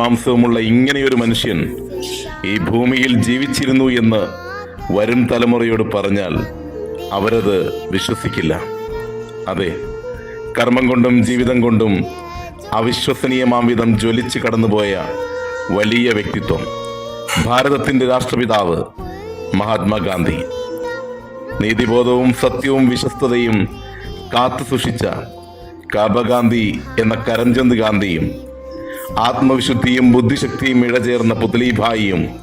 മാംസവുമുള്ള ഇങ്ങനെയൊരു മനുഷ്യൻ ഈ ഭൂമിയിൽ ജീവിച്ചിരുന്നു എന്ന് വരും തലമുറയോട് പറഞ്ഞാൽ അവരത് വിശ്വസിക്കില്ല. അതെ കർമ്മം കൊണ്ടും ജീവിതം കൊണ്ടും അവിശ്വസനീയമാം വിധം ജ്വലിച്ച് കടന്നുപോയ വലിയ വ്യക്തിത്വം. ഭാരതത്തിന്റെ രാഷ്ട്രപിതാവ് മഹാത്മാഗാന്ധി. നീതിബോധവും സത്യവും വിശ്വസ്തതയും കാത്തു സൂക്ഷിച്ച കാബഗാന്ധി എന്ന കരംചന്ദ് ഗാന്ധിയും ആത്മവിശുദ്ധിയും ബുദ്ധിശക്തിയും ഇഴചേർന്ന പുത്ലിഭായിയും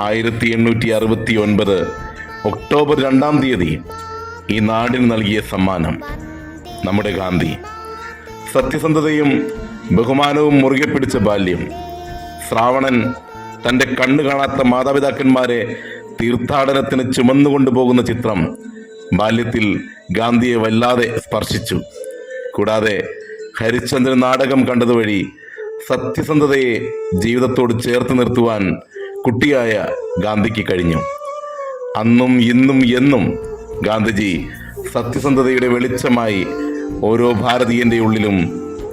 ആയിരത്തി എണ്ണൂറ്റി അറുപത്തി ഒൻപത് ഒക്ടോബർ രണ്ടാം തീയതി ഈ നാടിന് നൽകിയ സമ്മാനം. നമ്മുടെ ഗാന്ധി. സത്യസന്ധതയും ബഹുമാനവും മുറുകെ പിടിച്ച ബാല്യം. ശ്രാവണൻ തന്റെ കണ്ണു കാണാത്ത മാതാപിതാക്കന്മാരെ തീർത്ഥാടനത്തിന് ചുമന്നുകൊണ്ടു പോകുന്ന ചിത്രം ബാല്യത്തിൽ ഗാന്ധിയെ വല്ലാതെ സ്പർശിച്ചു. കൂടാതെ ഹരിശ്ചന്ദ്രൻ നാടകം കണ്ടതുവഴി സത്യസന്ധതയെ ജീവിതത്തോട് ചേർത്ത് നിർത്തുവാൻ കുട്ടിയായ ഗാന്ധിക്ക് കഴിഞ്ഞു. അന്നും ഇന്നും എന്നും ഗാന്ധിജി സത്യസന്ധതയുടെ വെളിച്ചമായി ഓരോ ഭാരതീയന്റെ ഉള്ളിലും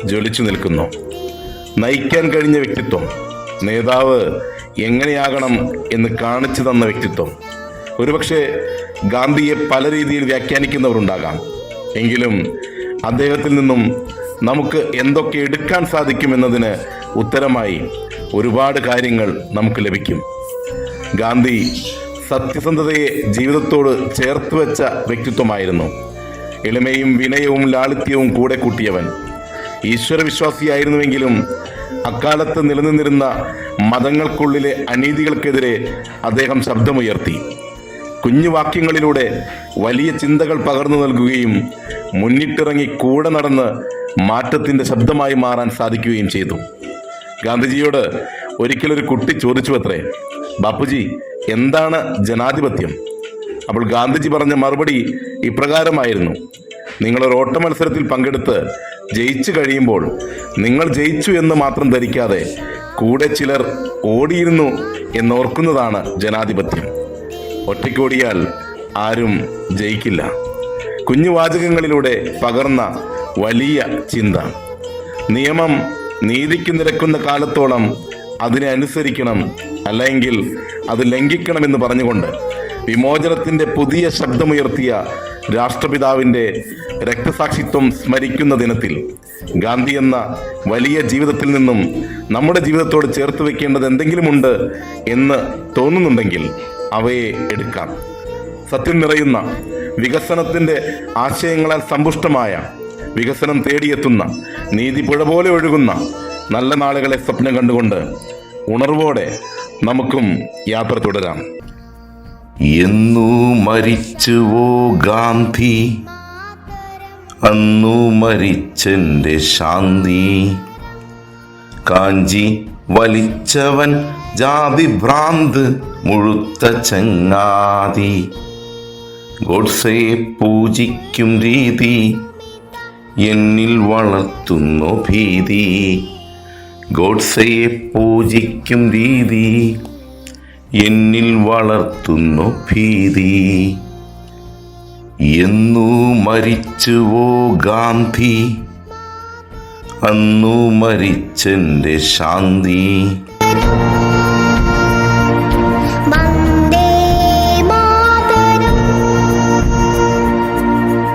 ജ്വലിച്ചു നിൽക്കുന്നു. നയിക്കാൻ കഴിഞ്ഞ വ്യക്തിത്വം നേതാവ് എങ്ങനെയാകണം എന്ന് കാണിച്ചു തന്ന വ്യക്തിത്വം. ഒരുപക്ഷെ ഗാന്ധിയെ പല രീതിയിൽ വ്യാഖ്യാനിക്കുന്നവരുണ്ടാകാം. എങ്കിലും അദ്ദേഹത്തിൽ നിന്നും നമുക്ക് എന്തൊക്കെ എടുക്കാൻ സാധിക്കുമെന്നതിന് ഉത്തരമായി ഒരുപാട് കാര്യങ്ങൾ നമുക്ക് ലഭിക്കും. ഗാന്ധി സത്യസന്ധതയെ ജീവിതത്തോട് ചേർത്ത് വെച്ച വ്യക്തിത്വമായിരുന്നു. എളിമയും വിനയവും ലാളിത്യവും കൂടെ കൂട്ടിയവൻ. ഈശ്വരവിശ്വാസിയായിരുന്നുവെങ്കിലും അക്കാലത്ത് നിലനിന്നിരുന്ന മതങ്ങൾക്കുള്ളിലെ അനീതികൾക്കെതിരെ അദ്ദേഹം ശബ്ദമുയർത്തി. കുഞ്ഞു വാക്യങ്ങളിലൂടെ വലിയ ചിന്തകൾ പകർന്നു നൽകുകയും മുന്നിട്ടിറങ്ങി കൂടെ നടന്ന് മാറ്റത്തിന്റെ ശബ്ദമായി മാറാൻ സാധിക്കുകയും ചെയ്തു. ഗാന്ധിജിയോട് ഒരിക്കലൊരു കുട്ടി ചോദിച്ചു അത്രേ ബാപ്പുജി എന്താണ് ജനാധിപത്യം? അപ്പോൾ ഗാന്ധിജി പറഞ്ഞ മറുപടി ഇപ്രകാരമായിരുന്നു. നിങ്ങളൊരു ഓട്ട മത്സരത്തിൽ പങ്കെടുത്ത് ജയിച്ചു കഴിയുമ്പോൾ നിങ്ങൾ ജയിച്ചു എന്ന് മാത്രം ധരിക്കാതെ കൂടെ ചിലർ ഓടിയിരുന്നു എന്നോർക്കുന്നതാണ് ജനാധിപത്യം. ഒറ്റയ്ക്കോടിയാൽ ആരും ജയിക്കില്ല. കുഞ്ഞു വാചകങ്ങളിലൂടെ പകർന്ന വലിയ ചിന്ത. നിയമം നീതിക്ക് നിരക്കുന്ന കാലത്തോളം അതിനെ അനുസരിക്കണം അല്ലെങ്കിൽ അത് ലംഘിക്കണമെന്ന് പറഞ്ഞുകൊണ്ട് വിമോചനത്തിന്റെ പുതിയ ശബ്ദമുയർത്തിയ രാഷ്ട്രപിതാവിന്റെ രക്തസാക്ഷിത്വം സ്മരിക്കുന്ന ദിനത്തിൽ ഗാന്ധി എന്ന വലിയ ജീവിതത്തിൽ നിന്നും നമ്മുടെ ജീവിതത്തോട് ചേർത്ത് വെക്കേണ്ടത് എന്തെങ്കിലുമുണ്ട് എന്ന് തോന്നുന്നുണ്ടെങ്കിൽ അവയെ എടുക്കാം. സത്യം നിറയുന്ന വികസനത്തിന്റെ ആശയങ്ങളാൽ സമ്പുഷ്ടമായ വികസനം തേടിയെത്തുന്ന നീതി പുഴ പോലെ ഒഴുകുന്ന നല്ല നാളുകളെ സ്വപ്നം കണ്ടുകൊണ്ട് ഉണർവോടെ നമുക്കും യാത്ര തുടരാം. എന്നു മരിച്ചുവോ ഗാന്ധി അന്നു മരിച്ചെന്റെ ശാന്തി. കാഞ്ചി വലിച്ചവൻ ജാതി ഭ്രാന്ത് മുഴുത്ത ചങ്ങാതി. ഗോഡ്സയെ പൂജിക്കും രീതി എന്നിൽ വളർത്തുന്നു ഭീതി. ഗോഡ്സയെ പൂജിക്കും രീതി. എന്നിൽ വളർത്തുന്നു ഭീതി. എന്നു മരിച്ചുവോ ഗാന്ധി? അന്നു മരിച്ചെന്റെ ശാന്തി.